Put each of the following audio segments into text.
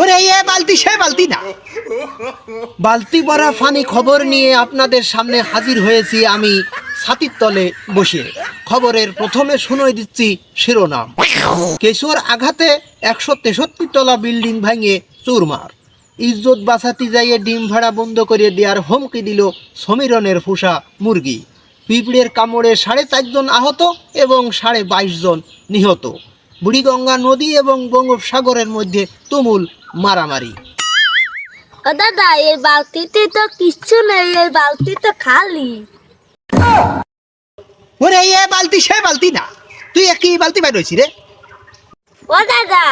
ওরে এ বালতি, সে বালতি না। বালতি ভরা ফানি খবর নিয়ে আপনাদের সামনে হাজির হয়েছি আমি ছাতির তলে বসে। খবরের প্রথমে শুনে দিচ্ছি শিরোনাম। কেশোর আঘাতে একশো তেষট্টি তলা বিল্ডিং ভাঙে চুরমার। ইজ্জত বাঁচাতে যাইয়ে ডিম ভাড়া বন্ধ করে দেওয়ার হুমকি দিল সমীরনের ফুসা মুরগি। পিঁপড়ের কামড়ে সাড়ে চারজন আহত এবং সাড়ে বাইশ জন নিহত। বুড়িগঙ্গা নদী এবং বঙ্গোপসাগরের মধ্যে তুমুল মারামারি। ও দাদা এই বালতিতে তো কিচ্ছু নেই এই বালতি তো খালি। ওরে এ বালতি সে বালতি না। তুই একই বালতি বাইর হয়েছি রে। ও দাদা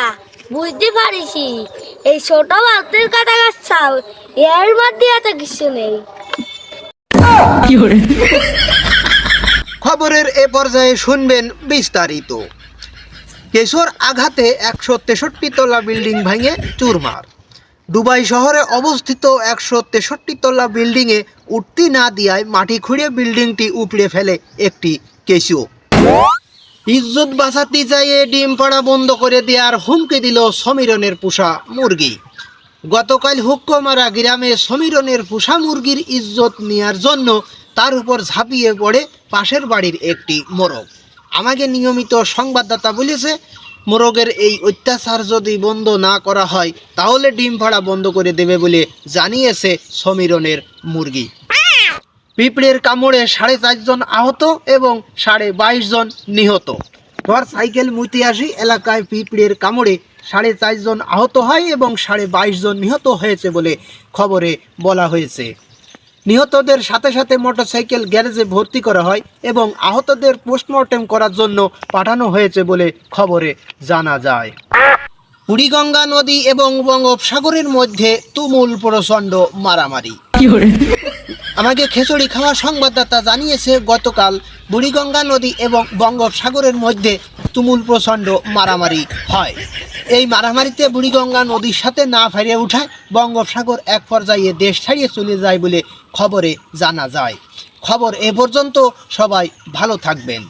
বুঝতে পারিসি এই ছোট বালতির কাটা গাছাও এর মধ্যে এত কিছু নেই। খবরের এ পর্যায়ে শুনবেন বিস্তারিত। কেশর আঘাতে একশো তেষট্টি তলা বিল্ডিং ভাঙে চুরমার। দুবাই শহরে অবস্থিত একশো তেষট্টি তলা বিল্ডিংয়ে উঠতি না দিয়ায় মাটি খুঁড়ে বিল্ডিংটি উপড়ে ফেলে একটি কেশু। ইজ্জত বাঁচাতে চাইয়ে ডিম পাড়া বন্ধ করে দেওয়ার হুমকি দিল সমীরনের পোষা মুরগি। গতকাল হুক্কমারা গ্রামে সমীরনের পোষা মুরগির ইজ্জত নেয়ার জন্য তার উপর ঝাঁপিয়ে পড়ে পাশের বাড়ির একটি মোরগ। আমাকে নিয়মিত সংবাদদাতা বলেছে, মোরগের এই অত্যাচার যদি বন্ধ না করা হয়, তাহলে ডিম ভাড়া বন্ধ করে দেবে বলে জানিয়েছে সমীরনের মুরগি। পিঁপড়ের কামড়ে সাড়ে চারজন আহত এবং সাড়ে বাইশ জন নিহত। ধর সাইকেল মুতিয়াসি এলাকায় পিঁপড়ের কামড়ে সাড়ে চারজন আহত হয় এবং সাড়ে বাইশ জন নিহত হয়েছে বলে খবরে বলা হয়েছে। নিহতদের সাথে সাথে মোটরসাইকেল গ্যারেজে ভর্তি করা হয় এবং আহতদের পোস্টমর্টেম করার জন্য পাঠানো হয়েছে বলে খবরে জানা যায়। বুড়িগঙ্গা নদী এবং বঙ্গোপসাগরের মধ্যে তুমুল প্রচণ্ড মারামারি। আমাকে খেচড়ি খাওয়া সংবাদদাতা জানিয়েছে গতকাল বুড়িগঙ্গা নদী এবং বঙ্গোপসাগরের মধ্যে তুমুল প্রচণ্ড মারামারি হয়। এই মারামারিতে বুড়িগঙ্গা নদীর সাথে না ফেরে উঠায় বঙ্গোপসাগর এক পর্যায়ে দেশ ছাড়িয়ে চলে যায় বলে খবরে জানা যায়। খবর এ পর্যন্ত সবাই ভালো থাকবেন।